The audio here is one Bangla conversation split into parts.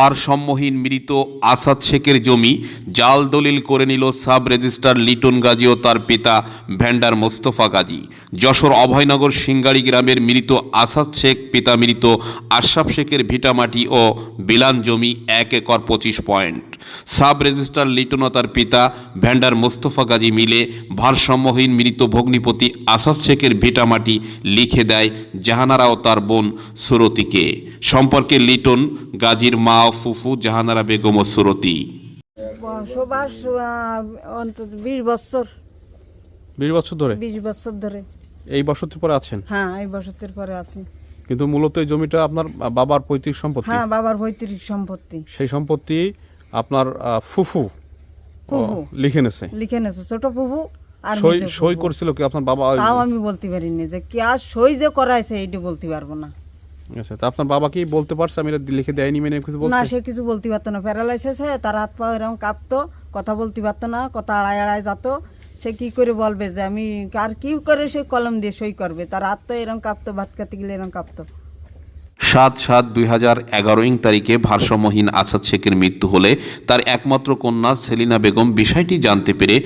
ভারসাম্যহীন মৃত আসাদ শেখের জমি জাল দলিল করে নিল সাব রেজিস্ট্রার লিটন গাজী ও তার পিতা ভ্যান্ডার মোস্তফা গাজী। যশোর অভয়নগর সিঙ্গাড়ি গ্রামের মৃত আসাদ শেখ, পিতা মৃত আশরাফ শেখের ভিটামাটি ও বিলান জমি এক একর পঁচিশ পয়েন্ট। সাব রেজিস্ট্রার লিটন ও তার পিতা ভ্যান্ডার মোস্তফা গাজী মিলে ভারসাম্যহীন মৃত ভগ্নিপতি আসাদ শেখের ভিটামাটি লিখে দেয় জাহানারা ও তার বোন সুরতিকে। সম্পর্কে লিটন গাজীর মা ফুফু জাহানারা বেগম ও সুরতি। বসবাস অন্তত বিশ বছর। বিশ বছর ধরে? বিশ বছর ধরে। এই বসতির পরে আছেন? হ্যাঁ এই বসতের পরে আছি। কিন্তু মূলত এই জমিটা আপনার বাবার পৈতৃক সম্পত্তি? হ্যাঁ বাবার পৈতৃক সম্পত্তি। সেই সম্পত্তি আপনার আহ, ফুফু লিখে নেছে লিখে নেছে ছোট ফুফু আর সই সই। করেছিল কি আপনার বাবা? তাও আমি বলতে পারিনি যে কি আর সই যে করাইছে এইটা বলতে পারব না। আচ্ছা তো আপনার বাবা কি বলতে পারছে? আমি এটা লিখে দেয়নি, মেনে কিছু না, সে কিছু বলতে পারতো না। প্যারালাইসিস হয়ে তার হাত পা এরকম কাঁপতো, কথা বলতে পারতো না, কথা আড়াই আড়াই যেত। সে কি করে বলবে যে আমি, আর কি করে সে কলম দিয়ে সই করবে? তার হাত তো এরকম কাঁপতো, ভাত খাতে গেলে এরকম কাঁপতো। সাত সাত দুই হাজার এগারো ইং তারিখে ভারসাম্যহীন আসাদ শেখের মৃত্যু হলে তার একমাত্র কন্যা সেলিনা বেগম বিষয়টি জানতে পেরে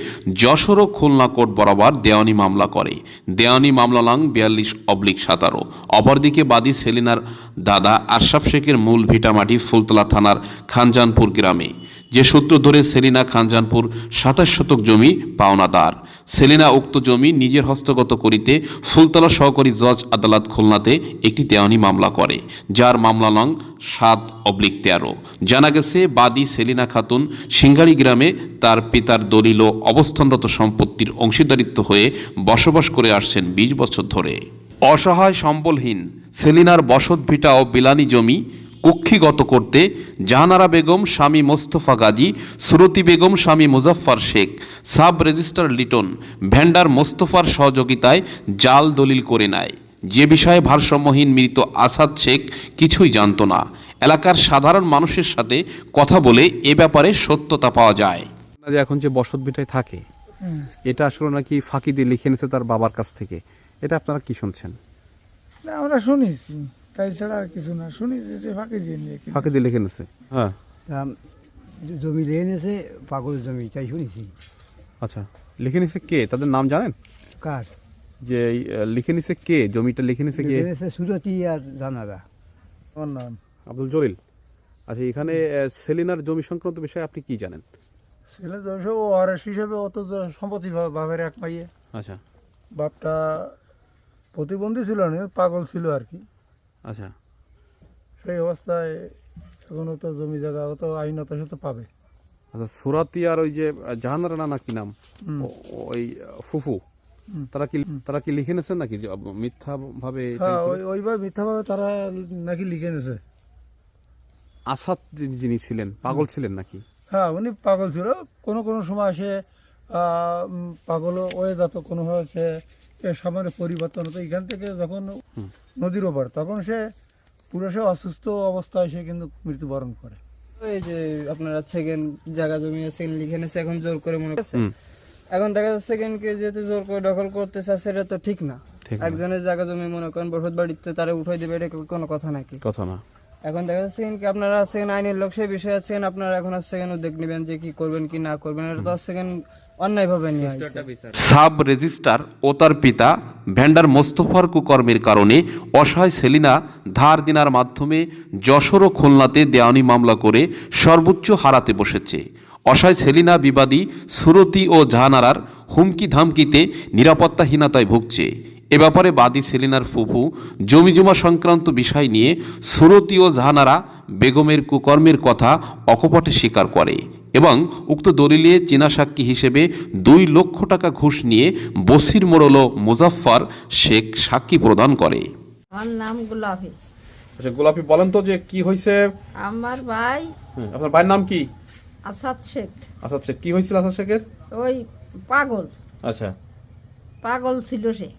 যশোর ও খুলনা কোর্ট বরাবর দেওয়ানি মামলা করে। দেওয়ানি মামলা লাং বিয়াল্লিশ অবলিক সাতারো। অপরদিকে বাদী সেলিনার দাদা আশরাফ শেখের মূল ভিটামাটি ফুলতলা থানার খানজানপুর গ্রামে। যে সূত্র ধরে সেলিনা খানজানপুর সাতাশ শতক জমি পাওনাদার। সেলিনা উক্ত জমি নিজের হস্তগত করিতে ফুলতলা সহকারী জজ আদালত খুলনাতে একটি দেওয়ানি মামলা করে, যার মামলা নং সাত অবলিক তেরো। জানা গেছে, বাদী সেলিনা খাতুন সিঙ্গাড়ি গ্রামে তার পিতার দলিল ও অবস্থানরত সম্পত্তির অংশীদারিত্ব হয়ে বসবাস করে আসছেন বিশ বছর ধরে। অসহায়, সম্বলহীন, সেলিনার বসত ভিটা ও বিলানি জমি কক্ষিগত করতে জাহানারা বেগম স্বামী মোস্তফা গাজী সুরতি বেগম স্বামী Muzaffar Sheikh sub registrar Liton vendor মোস্তফার সহযোগিতায় জাল দলিল করে নেয়। যে বিষয়ে ভারসাম্যহীন মৃত আসাদ শেখ কিছুই জানত না। এলাকার সাধারণ মানুষের সাথে কথা বলে এ ব্যাপারে সত্যতা পাওয়া যায়। যে এখন যে বসত ভিটায় থাকে এটা আসলে নাকি ফাঁকি দিয়ে লিখে নিছে তার বাবার কাছ থেকে। এটা আপনারা কি শুনছেন? আমরা শুনেছি। তাই ছাড়া আর কিছু না। শুনেছি যে ফাঁকি দিয়ে নিয়ে কিনে। ফাঁকি দিয়ে লিখে নিছে। হ্যাঁ। তা জমি লেগে নিয়েছে পাগল জমি তাই শুনেছি। আচ্ছা লিখে নিছে কে? তাদের নাম জানেন? কার? যে লিখে নিছে কে? জমিটা লিখে নিছে কে? সুরতি আর জানারা। আমার নাম। আব্দুল জলিল। আচ্ছা এখানে সেলিনার জমি সংক্রান্ত বিষয়ে আপনি কি জানেন? ছেলে দোষ ও আরএস হিসেবে অত সম্পত্তি বাপের এক পাইয়ে আচ্ছা। বাপটা প্রতিবন্ধী ছিল না পাগল ছিল আর কি। আচ্ছা। সেই অবস্থায় এখনও তো জমি জায়গা আইনত সাথে পাবে। আচ্ছা সুরাতি আর ওই যে জাহানারা কি নাম? ওই ফুফু। তারা কি তারা কি লিখে নিয়েছেন নাকি? মিথ্যা ভাবে হ্যাঁ ওই ওইভাবে মিথ্যাভাবে তারা নাকি লিখে নিয়েছে। আসাদ যিনি- ছিলেন পাগল ছিলেন নাকি? হ্যাঁ উনি পাগল ছিল। কোনো কোনো সময় সে পাগল হয়ে যেত কোনোভাবে সে এর সামান্য পরিবর্তন হতো। এখান থেকে যখন নদীর ওপর তখন সে পুরো সে অসুস্থ অবস্থায় সে কিন্তু মৃত্যুবরণ করে। এই যে আপনারা সেকেন্ড জায়গা জমি সেকেন্ড লিখে নিয়েছে এখন জোর করে মনে করছে? এখন দেখা যাচ্ছে সেকেন্ড কে যেহেতু জোর করে দখল করতে চাচ্ছে এটা তো ঠিক না। একজনের জায়গা জমি মনে করেন বসত বাড়িতে তারা উঠাই দেবে এটা কোনো কথা নাকি? কথা না। এখন দেখা যাচ্ছে কি আপনারা আছেন আইনের লোক সেই বিষয়ে আছেন আপনারা এখন সেকেন্ড উদ্যোগ নেবেন যে কি করবেন কি না করবেন এটা তো সেকেন্ড সাব রেজিস্ট্রার ও তার পিতা ভ্যান্ডার মোস্তফার কুকর্মের কারণে অসহায় সেলিনা ধার দিনার মাধ্যমে যশোর ও খুলনাতে দেওয়ানি মামলা করে সর্বোচ্চ হারাতে বসেছে। অসহায় সেলিনা বিবাদী সুরতি ও জাহানারার হুমকি ধামকিতে নিরাপত্তাহীনতায় ভুগছে। এ ব্যাপারে বাদী সেলিনার ফুফু জমিজমা সংক্রান্ত বিষয় নিয়ে সুরতি ও জাহানারা বেগমের কুকর্মের কথা অকপটে স্বীকার করে। এবং উক্ত দলিলে চীনা সাক্ষী হিসেবে দুই লক্ষ টাকা ঘুষ নিয়ে বসির মোড়ল মুজাফফর শেখ সাক্ষী প্রদান করে। আমার নাম গোলাপি। আচ্ছা গোলাপি বলেন তো যে কি হয়েছে আমার ভাই আপনার ভাইয়ের নাম কি? আসাদ শেখ। আসাদ শেখ কি হয়েছিল আসাদ শেখের? ওই পাগল। আচ্ছা। পাগল ছিল সে।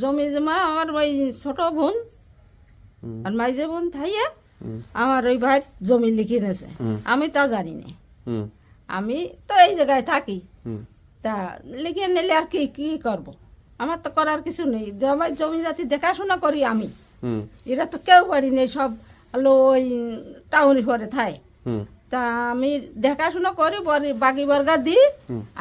জমি জমা আমার ওই ছোট বোন আর মাইজে বোন থাইয়ে আমার ওই ভাই জমি লিখে নিয়েছে আমি তা জানি না। আমি তো এই জায়গায় থাকি। তা লিখে নিলে আর কি কি করব? আমার তো করার কিছু নেই। জমাই জমি জাতি দেখাশোনা করি আমি। এরা তো কেউ বাড়ি নেই সব আলো ওই টাউনি পরে থাই তা আমি দেখাশোনা করি বাকি বর্গা দিই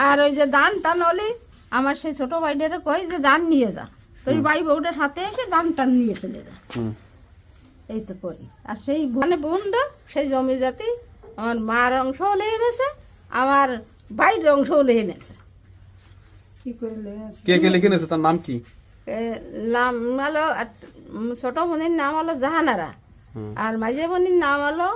আর ওই যে দান টান হলি আমার সেই ছোট ভাইটারে কই যে দান নিয়ে যা। তো ওই ভাই বউটার সাথে এসে দান টান নিয়ে চলে যা। এই তো করি। আর সেই মানে বোনটা সেই জমি জাতি আমার মার অংশও লেগে গেছে আমার বাইরের অংশও লেগে গেছে। কে কে লিখে নিয়েছে তার নাম কি? নাম হলো ছোট বোনের নাম হলো জাহানারা। আর মাঝে বোনের নাম হলো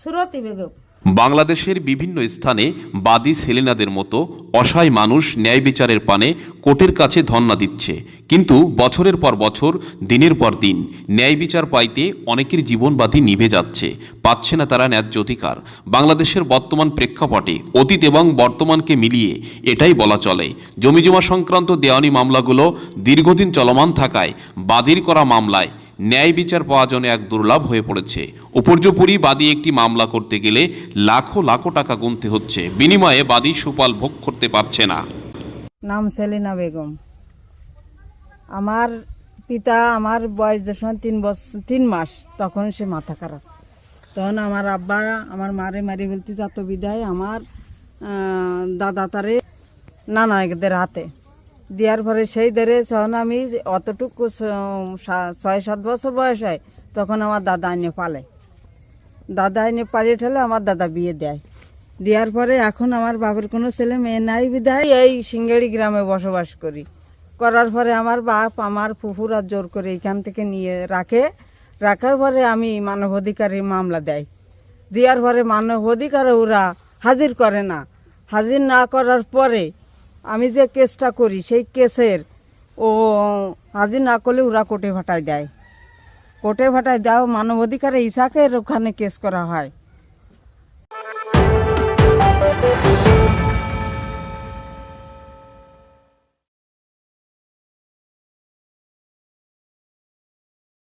সুরতি বেগম। বাংলাদেশের বিভিন্ন স্থানে বাদী সেলিনাদের মতো অসহায় মানুষ ন্যায় বিচারের পানে কোর্টের কাছে ধর্ণা দিচ্ছে। কিন্তু বছরের পর বছর, দিনের পর দিন ন্যায় বিচার পাইতে অনেকের জীবনবাদী নিভে যাচ্ছে, পাচ্ছে না তারা ন্যায্য অধিকার। বাংলাদেশের বর্তমান প্রেক্ষাপটে অতীত এবং বর্তমানকে মিলিয়ে এটাই বলা চলে। জমিজমা সংক্রান্ত দেওয়ানি মামলাগুলো দীর্ঘদিন চলমান থাকায় বাদীর করা মামলায় ন্যায় বিচার পাওয়া জন্য এক দুর্লভ হয়ে পড়েছে। উপর্যুপরি বাদী একটি মামলা করতে গেলে লাখো লাখো টাকা গুনতে হচ্ছে। বিনিময়ে বাদী সুফল ভোগ করতে পারছে না। নাম সেলিনা বেগম। আমার পিতা আমার বয়স যে সময় তিন বছর, তিন মাস, তখন সে মাথা খারাপ। তখন আমার আব্বা, আমার মারে মারি ফেলতে যাত বিদায়, আমার দাদা তারে নানাদের হাতে। দেওয়ার পরে সেই ধরে যখন আমি অতটুকু ছয়, সাত বছর বয়স হয়, তখন আমার দাদা এনে পালে। দাদা এনে পালিয়ে ঠেলে আমার দাদা বিয়ে দেয়। দেওয়ার পরে এখন আমার বাপের কোনো ছেলে মেয়ে নাই বিদায় এই সিঙ্গাড়ি গ্রামে বসবাস করি। করার পরে আমার বাপ আমার ফুফুরা জোর করে এখান থেকে নিয়ে রাখে। রাখার পরে আমি মানব মানবাধিকারী মামলা দেয় দেওয়ার পরে মানব মানবাধিকারে ওরা হাজির করে না। হাজির না করার পরে আমি যে কেসটা করি, সেই কেসের ও হাজির না করলে ওরা কোর্টে ভাটায় দেয়। কোর্টে ভাটায় দেওয়া মানবাধিকারের ইসাকের ওখানে কেস করা হয়।